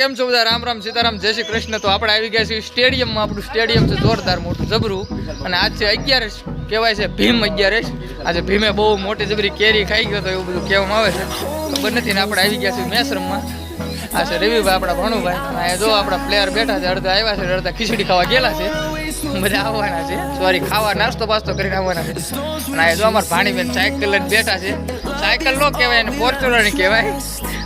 કેમ છો બધા? રામ રામ સીતારામ, જય શ્રી કૃષ્ણ. તો આપણે આવી ગયા છીએ સ્ટેડિયમમાં. આપણું સ્ટેડિયમ છે જોરદાર મોટું, જબરું. અને આજ છે અગિયારસ કહેવાય છે ભીમ અગિયારસ આજે ભીમે બહુ મોટી જબરી કેરી ખાઈ ગયો તો એવું બધું કહેવામાં આવે છે. ખબર નથી ને આપણે આવી ગયા છીએ મેસરમમાં. આ છે રવિભાઈ, આપણા ભણુભાઈ. અને જો આપણા પ્લેયર બેઠા છે, અડધા આવ્યા છે અડધા ખીચડી ખાવા ગયેલા છે. બધા આવવાના છે. સોરી ખાવા નાસ્તો બાસ્તો કરીને આવવાના છે. અને જો અમારા ભાણીબેન સાયકલ લઈને બેઠા છે. સાયકલ નો કહેવાય અને ફોર્ચ્યુનર કહેવાય.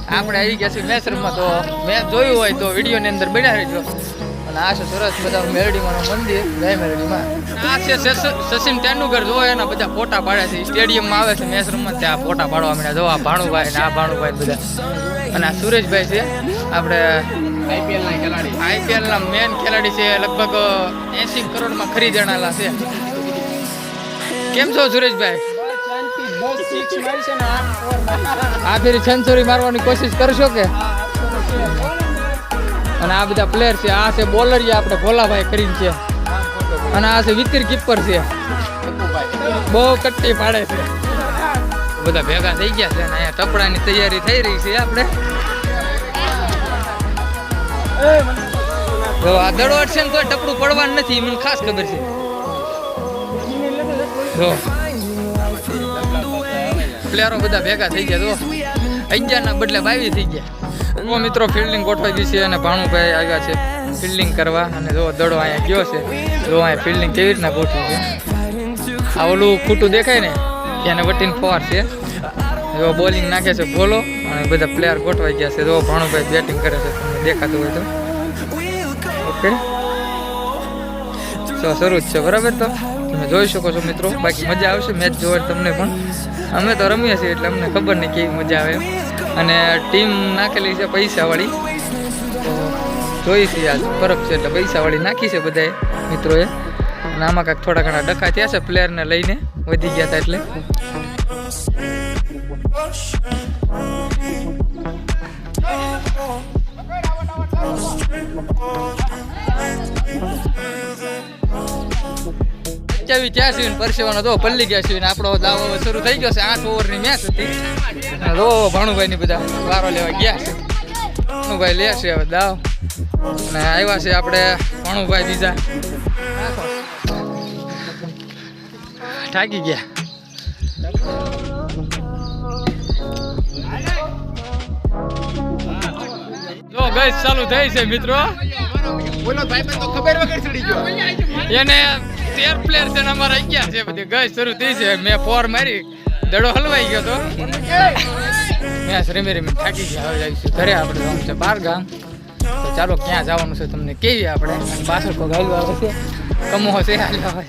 આપણે આવી ગયા છીએ મેસરમાં તો મેં જોયું હોય તો વિડીયોની અંદર બન્યા રહેજો અને આ છે સરસ બધા મેરડીમાંનું મંદિર, જય મેરડીમાં. આ છે સચિન તેંડુલકર જો એના બધા ફોટા પાડે છે. સ્ટેડિયમમાં આવે છે મેસરમાં ત્યાં ફોટા પાડવા મળ્યા. જો આ ભાણુભાઈ ને આ ભાણુભાઈ બધા. અને આ સુરેશભાઈ છે. આપણે આઈપીએલના ખેલાડી આઈપીએલના મેન ખેલાડી છે. લગભગ એસી કરોડમાં ખરીદેણાલા છે. કેમ છો સુરેશભાઈ? આ ફેરી સેન્ચુરી મારવાની કોશિશ કરશો કે? અને આ બધા પ્લેયર છે આ છે બોલર છે આપણે ભોલાભાઈ કરીને છે. અને આ છે વિતિર કીપર છે. બહુ કટ્ટી પાડે છે. બધા ભેગા થઈ ગયા છે અને અહીંયા ટપડાની તૈયારી થઈ રહી છે આપણે. જો આ દડો છે ને કોઈ ટપડું પડવાનું નથી મને ખાસ ખબર છે. જો. પ્લેયરો બધા ભેગા થઈ ગયા, જો. અગિયારના બદલે બાવીસ થઈ ગયા. ઓ મિત્રો, ફિલ્ડિંગ ગોઠવાઈ ગઈ છે અને ભાણુભાઈ આવ્યા છે ફિલ્ડિંગ કરવા. અને જો દડો અહીંયા ગયો છે. જો અહીંયા ફિલ્ડિંગ કેવી રીતના ગોઠવી છે. આ ઓલું ખોટું દેખાય ને? એને વટીને ફોર છે. જો બોલિંગ નાખે છે બોલો અને બધા પ્લેયર ગોઠવાઈ ગયા છે. જો ભાણુભાઈ બેટિંગ કરે છે. તમને દેખાતું હોય તો. ઓકે. તો શરૂ જ છે. બરાબર તો? તમે જોઈ શકો છો મિત્રો. બાકી મજા આવશે મેચ જોવા તમને પણ. અમે તો રમીએ છીએ એટલે અમને ખબર નહીં કેવી મજા આવે. અને ટીમ નાખેલી છે પૈસાવાળી. તો જોઈ છીએ આજ ફરક છે એટલે પૈસાવાળી નાખી છે બધાએ મિત્રોએ. અને આમાં કાંઈક થોડા ઘણા ડખા થયા છે પ્લેયરને લઈને. વધી ગયા હતા એટલે. ચાવી ત્યાં સુધી પરસેવાનો તો પલ્લી ગયા સુધી આપણો દાવ શરૂ થઈ ગયો છે આઠ ઓવરની મેચ હતી. રો જો ભાણુભાઈ ની બધા વારો લેવા ગયા છે. ભાણુભાઈ લે છે હવે દાવ. અને આવ્યા છે આપણે ભાણુભાઈ બીજા. થાકી ગયા. જો ગઈ ચાલુ થઈ છે મિત્રો. બોલો ભાઈ તો ખબર વગર ચડી ગયો. એને તેર પ્લેયર છે અમારા અગિયાર છે. બધી ગઈ શરૂ થઈ છે. મેં ફોર મારી, દડો હલવાઈ ગયો તો. મેં રમી રમી થાકી ગયા. હવે જઈશું ઘરે આપણે. જવાનું છે બાર ગામ. તો ચાલો, ક્યાં જવાનું છે તમને કેવી આપણે. પાછળ પગ હાલ્યો આવે છે. કમો છે હાલ્યો આવે